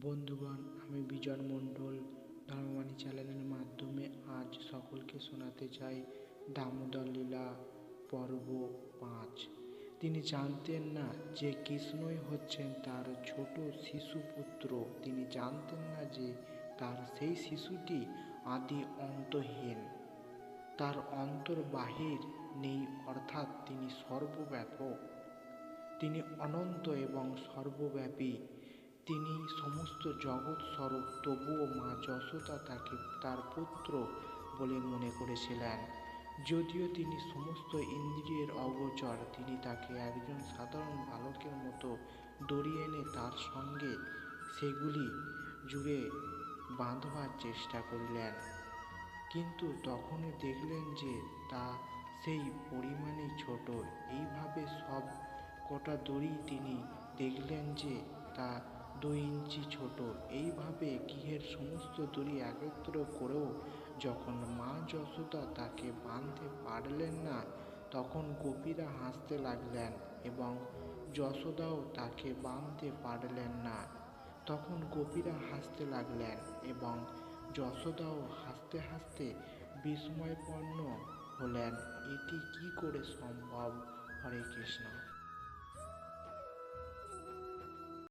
বন্ধুগণ, আমি বিজন মণ্ডল, ধর্মবাণী চ্যানেলের মাধ্যমে আজ সকলকে শোনাতে চাই দামোদর লীলা পর্ব পাঁচ। তিনি জানতেন না যে কৃষ্ণই হচ্ছেন তার ছোট শিশুপুত্র। তিনি জানতেন না যে তার সেই শিশুটি আদি অন্তহীন। তার অন্তর বাহির নেই, অর্থাৎ তিনি সর্বব্যাপক। তিনি অনন্ত এবং সর্বব্যাপী। তিনি সমস্ত জগৎ স্বরূপ তবুও মা যশোদা তাকে তার পুত্র বলে মনে করেছিলেন। যদিও তিনি সমস্ত ইন্দ্রিয়ের অগোচর, তিনি তাকে একজন সাধারণ বালকের মতো দড়িয়ে এনে তার সঙ্গে সেগুলি জুড়ে বাঁধবার চেষ্টা করলেন। কিন্তু তখনই দেখলেন যে তা সেই পরিমাণেই ছোট। এইভাবে সব কটা দড়ি তিনি দেখলেন যে তা দুই ইঞ্চি ছোট। এইভাবে গৃহের সমস্ত দড়ি একত্র করেও যখন মা যশোদা তাকে বাঁধতে পারলেন না, তখন গোপীরা হাসতে লাগলেন এবং যশোদাও তাকে বাঁধতে পারলেন না। তখন গোপীরা হাসতে লাগলেন এবং যশোদাও হাসতে হাসতে বিস্ময়পন্ন হলেন, এটি কি করে সম্ভব? হরে কৃষ্ণ।